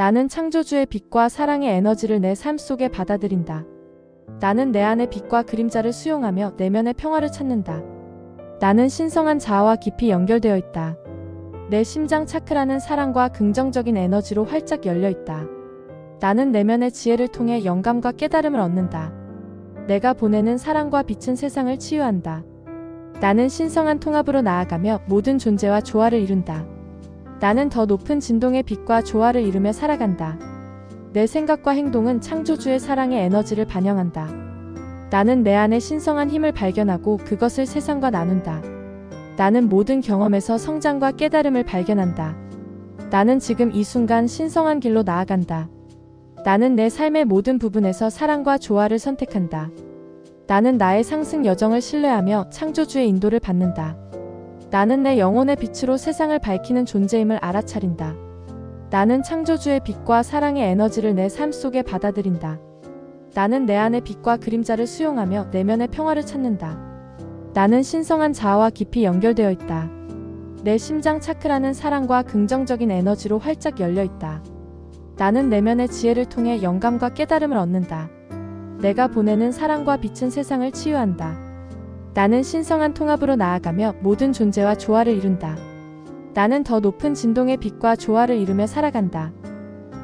나는 창조주의 빛과 사랑의 에너지를 내 삶 속에 받아들인다. 나는 내 안의 빛과 그림자를 수용하며 내면의 평화를 찾는다. 나는 신성한 자아와 깊이 연결되어 있다. 내 심장 차크라는 사랑과 긍정적인 에너지로 활짝 열려 있다. 나는 내면의 지혜를 통해 영감과 깨달음을 얻는다. 내가 보내는 사랑과 빛은 세상을 치유한다. 나는 신성한 통합으로 나아가며 모든 존재와 조화를 이룬다. 나는 더 높은 진동의 빛과 조화를 이루며 살아간다. 내 생각과 행동은 창조주의 사랑의 에너지를 반영한다. 나는 내 안에 신성한 힘을 발견하고 그것을 세상과 나눈다. 나는 모든 경험에서 성장과 깨달음을 발견한다. 나는 지금 이 순간 신성한 길로 나아간다. 나는 내 삶의 모든 부분에서 사랑과 조화를 선택한다. 나는 나의 상승 여정을 신뢰하며 창조주의 인도를 받는다. 나는 내 영혼의 빛으로 세상을 밝히는 존재임을 알아차린다. 나는 창조주의 빛과 사랑의 에너지를 내 삶 속에 받아들인다. 나는 내 안의 빛과 그림자를 수용하며 내면의 평화를 찾는다. 나는 신성한 자아와 깊이 연결되어 있다. 내 심장 차크라는 사랑과 긍정적인 에너지로 활짝 열려 있다. 나는 내면의 지혜를 통해 영감과 깨달음을 얻는다. 내가 보내는 사랑과 빛은 세상을 치유한다. 나는 신성한 통합으로 나아가며 모든 존재와 조화를 이룬다. 나는 더 높은 진동의 빛과 조화를 이루며 살아간다.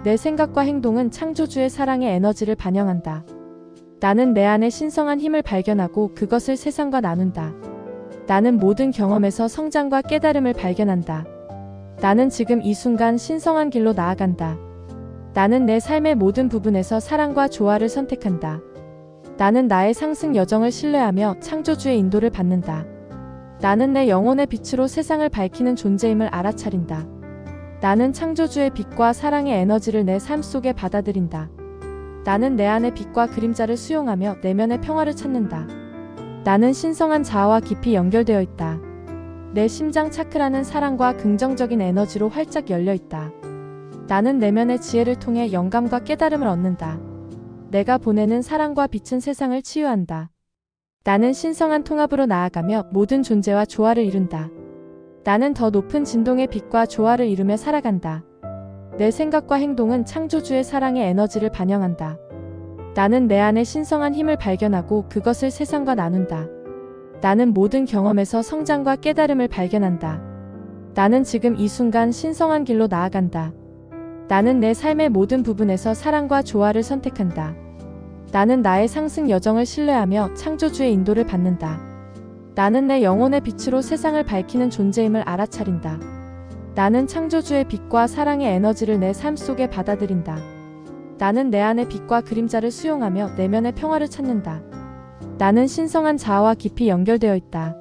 내 생각과 행동은 창조주의 사랑의 에너지를 반영한다. 나는 내 안에 신성한 힘을 발견하고 그것을 세상과 나눈다. 나는 모든 경험에서 성장과 깨달음을 발견한다. 나는 지금 이 순간 신성한 길로 나아간다. 나는 내 삶의 모든 부분에서 사랑과 조화를 선택한다. 나는 나의 상승 여정을 신뢰하며 창조주의 인도를 받는다. 나는 내 영혼의 빛으로 세상을 밝히는 존재임을 알아차린다. 나는 창조주의 빛과 사랑의 에너지를 내 삶 속에 받아들인다. 나는 내 안의 빛과 그림자를 수용하며 내면의 평화를 찾는다. 나는 신성한 자아와 깊이 연결되어 있다. 내 심장 차크라는 사랑과 긍정적인 에너지로 활짝 열려 있다. 나는 내면의 지혜를 통해 영감과 깨달음을 얻는다. 내가 보내는 사랑과 빛은 세상을 치유한다. 나는 신성한 통합으로 나아가며 모든 존재와 조화를 이룬다. 나는 더 높은 진동의 빛과 조화를 이루며 살아간다. 내 생각과 행동은 창조주의 사랑의 에너지를 반영한다. 나는 내 안에 신성한 힘을 발견하고 그것을 세상과 나눈다. 나는 모든 경험에서 성장과 깨달음을 발견한다. 나는 지금 이 순간 신성한 길로 나아간다. 나는 내 삶의 모든 부분에서 사랑과 조화를 선택한다. 나는 나의 상승 여정을 신뢰하며 창조주의 인도를 받는다. 나는 내 영혼의 빛으로 세상을 밝히는 존재임을 알아차린다. 나는 창조주의 빛과 사랑의 에너지를 내 삶 속에 받아들인다. 나는 내 안의 빛과 그림자를 수용하며 내면의 평화를 찾는다. 나는 신성한 자아와 깊이 연결되어 있다.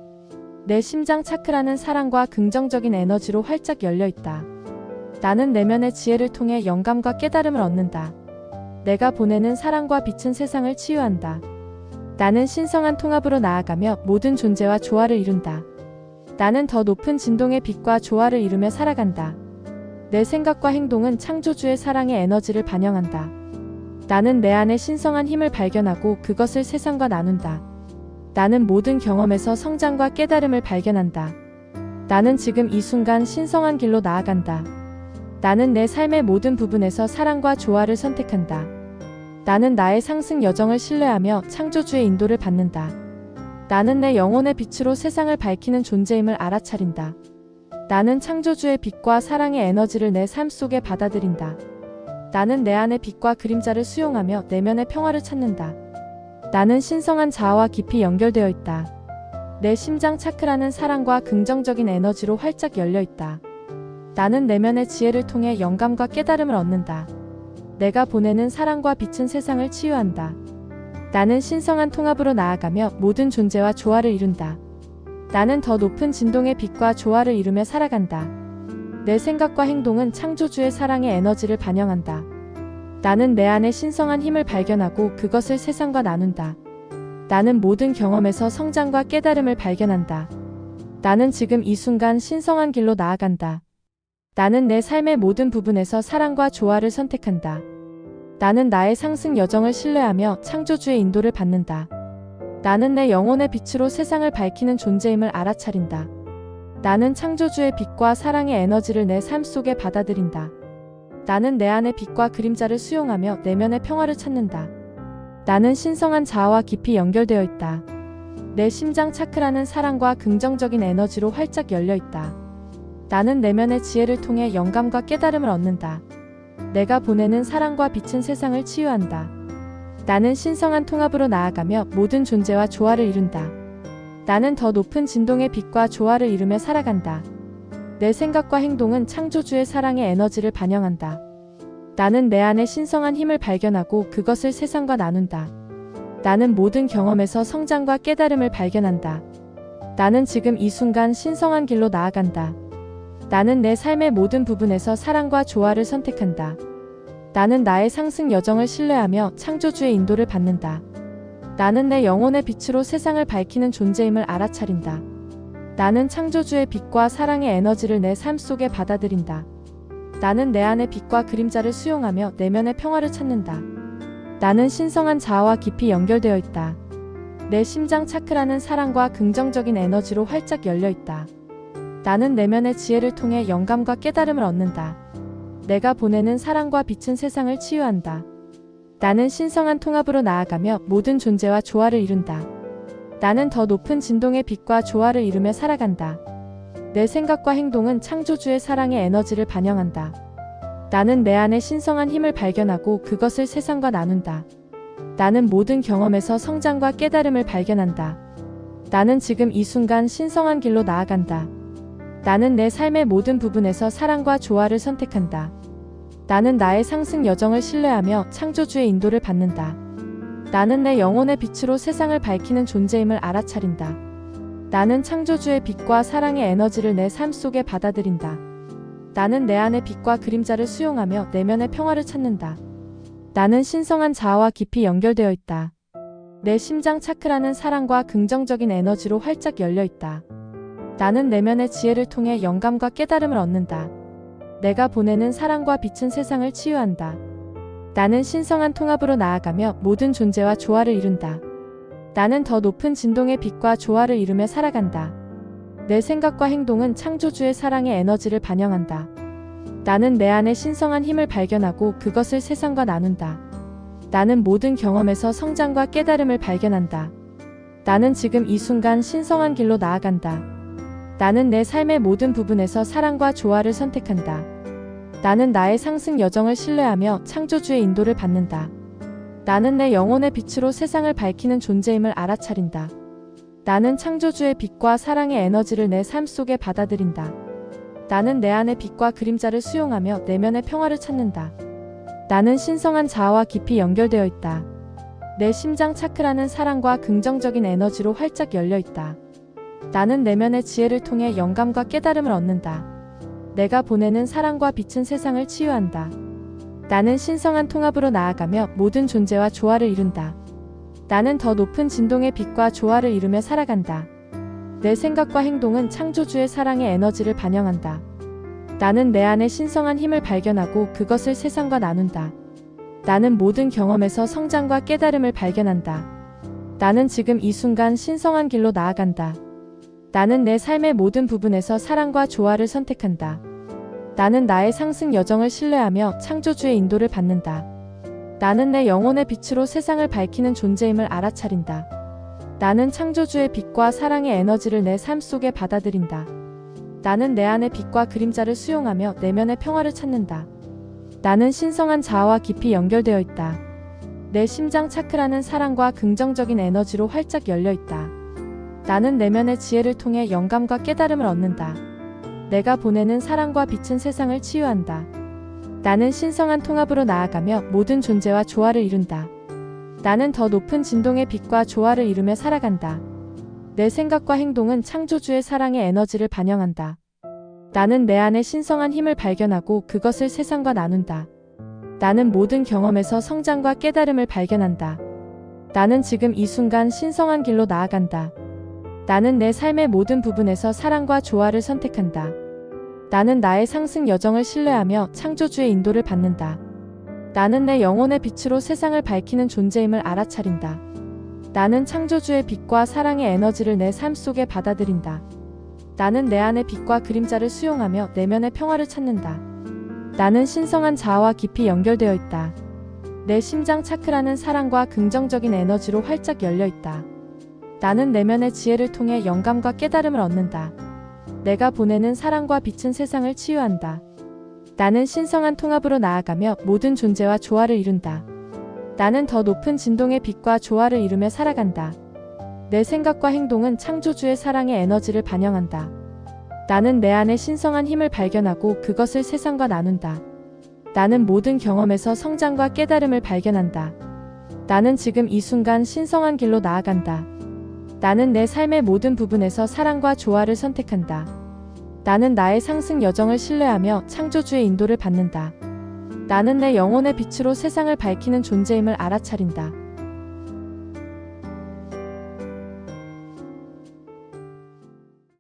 내 심장 차크라는 사랑과 긍정적인 에너지로 활짝 열려 있다. 나는 내면의 지혜를 통해 영감과 깨달음을 얻는다. 내가 보내는 사랑과 빛은 세상을 치유한다. 나는 신성한 통합으로 나아가며 모든 존재와 조화를 이룬다. 나는 더 높은 진동의 빛과 조화를 이루며 살아간다. 내 생각과 행동은 창조주의 사랑의 에너지를 반영한다. 나는 내 안에 신성한 힘을 발견하고 그것을 세상과 나눈다. 나는 모든 경험에서 성장과 깨달음을 발견한다. 나는 지금 이 순간 신성한 길로 나아간다. 나는 내 삶의 모든 부분에서 사랑과 조화를 선택한다. 나는 나의 상승 여정을 신뢰하며 창조주의 인도를 받는다. 나는 내 영혼의 빛으로 세상을 밝히는 존재임을 알아차린다. 나는 창조주의 빛과 사랑의 에너지를 내 삶 속에 받아들인다. 나는 내 안의 빛과 그림자를 수용하며 내면의 평화를 찾는다. 나는 신성한 자아와 깊이 연결되어 있다. 내 심장 차크라는 사랑과 긍정적인 에너지로 활짝 열려 있다. 나는 내면의 지혜를 통해 영감과 깨달음을 얻는다. 내가 보내는 사랑과 빛은 세상을 치유한다. 나는 신성한 통합으로 나아가며 모든 존재와 조화를 이룬다. 나는 더 높은 진동의 빛과 조화를 이루며 살아간다. 내 생각과 행동은 창조주의 사랑의 에너지를 반영한다. 나는 내 안에 신성한 힘을 발견하고 그것을 세상과 나눈다. 나는 모든 경험에서 성장과 깨달음을 발견한다. 나는 지금 이 순간 신성한 길로 나아간다. 나는 내 삶의 모든 부분에서 사랑과 조화를 선택한다. 나는 나의 상승 여정을 신뢰하며 창조주의 인도를 받는다. 나는 내 영혼의 빛으로 세상을 밝히는 존재임을 알아차린다. 나는 창조주의 빛과 사랑의 에너지를 내 삶 속에 받아들인다. 나는 내 안의 빛과 그림자를 수용하며 내면의 평화를 찾는다. 나는 신성한 자아와 깊이 연결되어 있다. 내 심장 차크라는 사랑과 긍정적인 에너지로 활짝 열려 있다. 나는 내면의 지혜를 통해 영감과 깨달음을 얻는다. 내가 보내는 사랑과 빛은 세상을 치유한다. 나는 신성한 통합으로 나아가며 모든 존재와 조화를 이룬다. 나는 더 높은 진동의 빛과 조화를 이루며 살아간다. 내 생각과 행동은 창조주의 사랑의 에너지를 반영한다. 나는 내 안에 신성한 힘을 발견하고 그것을 세상과 나눈다. 나는 모든 경험에서 성장과 깨달음을 발견한다. 나는 지금 이 순간 신성한 길로 나아간다. 나는 내 삶의 모든 부분에서 사랑과 조화를 선택한다. 나는 나의 상승 여정을 신뢰하며 창조주의 인도를 받는다. 나는 내 영혼의 빛으로 세상을 밝히는 존재임을 알아차린다. 나는 창조주의 빛과 사랑의 에너지를 내 삶 속에 받아들인다. 나는 내 안의 빛과 그림자를 수용하며 내면의 평화를 찾는다. 나는 신성한 자아와 깊이 연결되어 있다. 내 심장 차크라는 사랑과 긍정적인 에너지로 활짝 열려 있다. 나는 내면의 지혜를 통해 영감과 깨달음을 얻는다. 내가 보내는 사랑과 빛은 세상을 치유한다. 나는 신성한 통합으로 나아가며 모든 존재와 조화를 이룬다. 나는 더 높은 진동의 빛과 조화를 이루며 살아간다. 내 생각과 행동은 창조주의 사랑의 에너지를 반영한다. 나는 내 안에 신성한 힘을 발견하고 그것을 세상과 나눈다. 나는 모든 경험에서 성장과 깨달음을 발견한다. 나는 지금 이 순간 신성한 길로 나아간다. 나는 내 삶의 모든 부분에서 사랑과 조화를 선택한다. 나는 나의 상승 여정을 신뢰하며 창조주의 인도를 받는다. 나는 내 영혼의 빛으로 세상을 밝히는 존재임을 알아차린다. 나는 창조주의 빛과 사랑의 에너지를 내 삶 속에 받아들인다. 나는 내 안의 빛과 그림자를 수용하며 내면의 평화를 찾는다. 나는 신성한 자아와 깊이 연결되어 있다. 내 심장 차크라는 사랑과 긍정적인 에너지로 활짝 열려 있다. 나는 내면의 지혜를 통해 영감과 깨달음을 얻는다. 내가 보내는 사랑과 빛은 세상을 치유한다. 나는 신성한 통합으로 나아가며 모든 존재와 조화를 이룬다. 나는 더 높은 진동의 빛과 조화를 이루며 살아간다. 내 생각과 행동은 창조주의 사랑의 에너지를 반영한다. 나는 내 안에 신성한 힘을 발견하고 그것을 세상과 나눈다. 나는 모든 경험에서 성장과 깨달음을 발견한다. 나는 지금 이 순간 신성한 길로 나아간다. 나는 내 삶의 모든 부분에서 사랑과 조화를 선택한다. 나는 나의 상승 여정을 신뢰하며 창조주의 인도를 받는다. 나는 내 영혼의 빛으로 세상을 밝히는 존재임을 알아차린다. 나는 창조주의 빛과 사랑의 에너지를 내 삶 속에 받아들인다. 나는 내 안의 빛과 그림자를 수용하며 내면의 평화를 찾는다. 나는 신성한 자아와 깊이 연결되어 있다. 내 심장 차크라는 사랑과 긍정적인 에너지로 활짝 열려 있다. 나는 내면의 지혜를 통해 영감과 깨달음을 얻는다. 내가 보내는 사랑과 빛은 세상을 치유한다. 나는 신성한 통합으로 나아가며 모든 존재와 조화를 이룬다. 나는 더 높은 진동의 빛과 조화를 이루며 살아간다. 내 생각과 행동은 창조주의 사랑의 에너지를 반영한다. 나는 내 안에 신성한 힘을 발견하고 그것을 세상과 나눈다. 나는 모든 경험에서 성장과 깨달음을 발견한다. 나는 지금 이 순간 신성한 길로 나아간다. 나는 내 삶의 모든 부분에서 사랑과 조화를 선택한다. 나는 나의 상승 여정을 신뢰하며 창조주의 인도를 받는다. 나는 내 영혼의 빛으로 세상을 밝히는 존재임을 알아차린다. 나는 창조주의 빛과 사랑의 에너지를 내 삶 속에 받아들인다. 나는 내 안의 빛과 그림자를 수용하며 내면의 평화를 찾는다. 나는 신성한 자아와 깊이 연결되어 있다. 내 심장 차크라는 사랑과 긍정적인 에너지로 활짝 열려 있다. 나는 내면의 지혜를 통해 영감과 깨달음을 얻는다. 내가 보내는 사랑과 빛은 세상을 치유한다. 나는 신성한 통합으로 나아가며 모든 존재와 조화를 이룬다. 나는 더 높은 진동의 빛과 조화를 이루며 살아간다. 내 생각과 행동은 창조주의 사랑의 에너지를 반영한다. 나는 내 안에 신성한 힘을 발견하고 그것을 세상과 나눈다. 나는 모든 경험에서 성장과 깨달음을 발견한다. 나는 지금 이 순간 신성한 길로 나아간다. 나는 내 삶의 모든 부분에서 사랑과 조화를 선택한다. 나는 나의 상승 여정을 신뢰하며 창조주의 인도를 받는다. 나는 내 영혼의 빛으로 세상을 밝히는 존재임을 알아차린다. 나는 창조주의 빛과 사랑의 에너지를 내 삶 속에 받아들인다. 나는 내 안의 빛과 그림자를 수용하며 내면의 평화를 찾는다. 나는 신성한 자아와 깊이 연결되어 있다. 내 심장 차크라는 사랑과 긍정적인 에너지로 활짝 열려 있다. 나는 내면의 지혜를 통해 영감과 깨달음을 얻는다. 내가 보내는 사랑과 빛은 세상을 치유한다. 나는 신성한 통합으로 나아가며 모든 존재와 조화를 이룬다. 나는 더 높은 진동의 빛과 조화를 이루며 살아간다. 내 생각과 행동은 창조주의 사랑의 에너지를 반영한다. 나는 내 안에 신성한 힘을 발견하고 그것을 세상과 나눈다. 나는 모든 경험에서 성장과 깨달음을 발견한다. 나는 지금 이 순간 신성한 길로 나아간다. 나는 내 삶의 모든 부분에서 사랑과 조화를 선택한다. 나는 나의 상승 여정을 신뢰하며 창조주의 인도를 받는다. 나는 내 영혼의 빛으로 세상을 밝히는 존재임을 알아차린다.